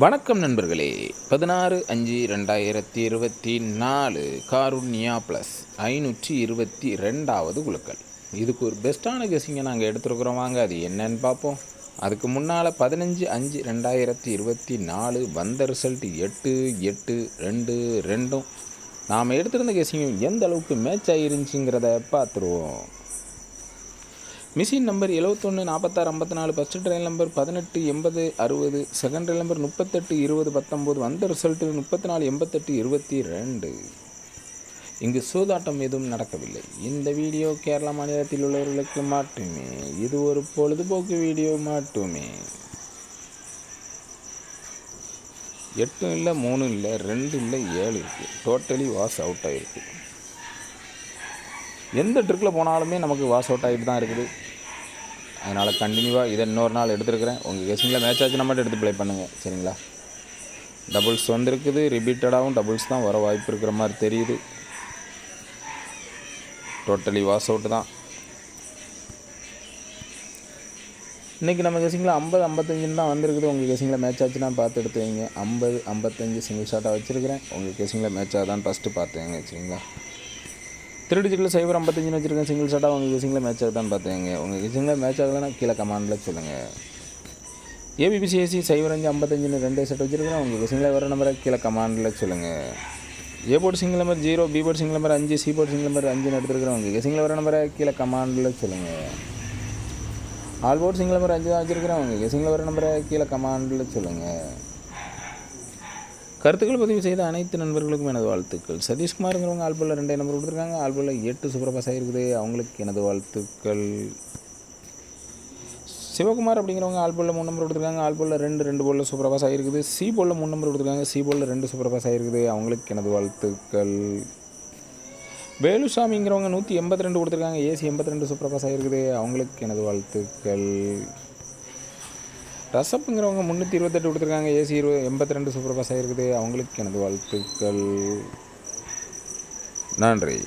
வணக்கம் நண்பர்களே. பதினாறு அஞ்சு ரெண்டாயிரத்தி இருபத்தி நாலு காருண்யா ப்ளஸ் ஐநூற்றி இருபத்தி ரெண்டாவது குழுக்கள். இதுக்கு ஒரு பெஸ்ட்டான கெஸிங்கை நாங்கள் எடுத்துருக்குறோம். வாங்க அது என்னன்னு பார்ப்போம். அதுக்கு முன்னால் பதினஞ்சு அஞ்சு ரெண்டாயிரத்தி இருபத்தி நாலு வந்த ரிசல்ட் எட்டு எட்டு ரெண்டு ரெண்டும். நாம் எடுத்திருந்த கெஸிங்கும் எந்த அளவுக்கு மேட்ச் ஆகிருந்துச்சிங்கிறத பார்த்துருவோம். மிஷின் நம்பர் எழுவத்தொன்று நாற்பத்தாறு ஐம்பத்தி நாலு ஃபஸ்ட்டு ட்ரெயின் நம்பர் பதினெட்டு எண்பது அறுபது செகண்ட் ட்ரெயின் நம்பர் முப்பத்தெட்டு இருபது பத்தொம்போது வந்த ரிசல்ட்டு முப்பத்தி நாலு எண்பத்தெட்டு இருபத்தி ரெண்டு இங்கு சூதாட்டம் எதுவும் நடக்கவில்லை. இந்த வீடியோ கேரளா மாநிலத்தில் உள்ளவர்களுக்கு மட்டுமே. இது ஒரு பொழுதுபோக்கு வீடியோ மட்டுமே. எட்டும் இல்லை மூணு இல்லை ரெண்டு இல்லை ஏழு இருக்குது டோட்டலி வாஷ் அவுட் ஆகிருக்கு எந்த ட்ரிக்கில் போனாலுமே நமக்கு வாஷ் அவுட் ஆகிட்டு தான் இருக்குது. அதனால் கண்டினியூவாக இதை இன்னொரு நாள் எடுத்துருக்கிறேன். உங்கள் கெஸிங்கில் மேட்ச் ஆச்சுன்னா மட்டும் எடுத்து ப்ளே பண்ணுங்கள் சரிங்களா? டபுள்ஸ் வந்திருக்குது ரிப்பீட்டடாகவும் டபுள்ஸ் தான் வர வாய்ப்பு இருக்கிற மாதிரி தெரியுது. டோட்டலி வாஷ் அவுட்டு தான். இன்றைக்கி நம்ம கெஸிங்கில் ஐம்பது ஐம்பத்தஞ்சுன்னு தான் வந்திருக்குது. உங்கள் கெஸிங்கில் மேட்ச் ஆச்சுன்னா பார்த்து எடுத்து வைங்க. ஐம்பது ஐம்பத்தஞ்சு சிங்கிள் ஷாட்டாக வச்சுருக்கிறேன். உங்கள் கெஸிங்கில் மேட்ச் ஆகுதான்னு ஃபஸ்ட்டு பார்த்துங்க சரிங்களா? த்ரீ டிஜிட்டில் சைபர் ஐம்பத்தஞ்சுன்னு வச்சுருக்கேன். சிங்கிள் ஷாட்டாக உங்கள் கிசிங்கில் மேட்ச் ஆகுதான்னு பார்த்துங்க உங்கள் கிசிங்கில் மேட்ச் ஆகலைன்னா கீழே கமாண்டில் சொல்லுங்கள் ஏபிபிசிஎஸ்சி சைபர் அஞ்சு ஐம்பத்தஞ்சுன்னு ரெண்டு செட் வச்சுருக்கேன் உங்கள் கிசிங்கில் வர நம்பரை கீழே கமாண்டில் சொல்லுங்கள் A port single number zero B port single number அஞ்சு சி போர்ட் சிங்கிள் நம்பர் அஞ்சுன்னு எடுத்துருக்கிறேன் உங்கள் கிசிங்கில் வர நம்பரை கீழே கமாண்டில் சொல்லுங்கள் ஆல் போர்ட் சிங்கிள் நம்பர் அஞ்சு தான் வச்சுருக்கிறேன் உங்கள் கிசிங்கில் வர நம்பரை கீழே கமாண்டில் சொல்லுங்கள் கருத்துக்கள் பதிவு செய்த அனைத்து நண்பர்களுக்கும் எனது வாழ்த்துக்கள். சதீஷ்குமாருங்கிறவங்க ஆல்போலில் ரெண்டே நம்பர் கொடுத்துருக்காங்க. ஆல்போலில் எட்டு சூப்பர் பாஸ் ஆகிருக்குது அவங்களுக்கு எனது வாழ்த்துக்கள். சிவகுமார் அப்படிங்கிறவங்க ஆல்போலில் மூணு நம்பர் கொடுத்துருக்காங்க. ஆல்போலில் ரெண்டு ரெண்டு போலில் சூப்பர் பாஸ் ஆகிருக்குது சி போலில் மூணு நம்பர் கொடுத்துருக்காங்க. சி போலில் ரெண்டு சூப்பர் பாஸ் ஆகிருக்குது அவங்களுக்கு எனது வாழ்த்துக்கள். வேலுசாமிங்கிறவங்க நூற்றி எண்பத்தி ரெண்டு கொடுத்துருக்காங்க. ஏசி எண்பத்தி ரெண்டு சூப்பர் பாஸ் ஆகிருக்குது அவங்களுக்கு எனது வாழ்த்துக்கள். ரசப்புங்கிறவங்க முந்நூற்றி இருபத்தெட்டு கொடுத்துருக்காங்க. ஏசி இருபது எண்பத்தி ரெண்டு சூப்பர் பாஸ் ஆகிருக்குது அவங்களுக்கு எனது வாழ்த்துக்கள். நன்றி.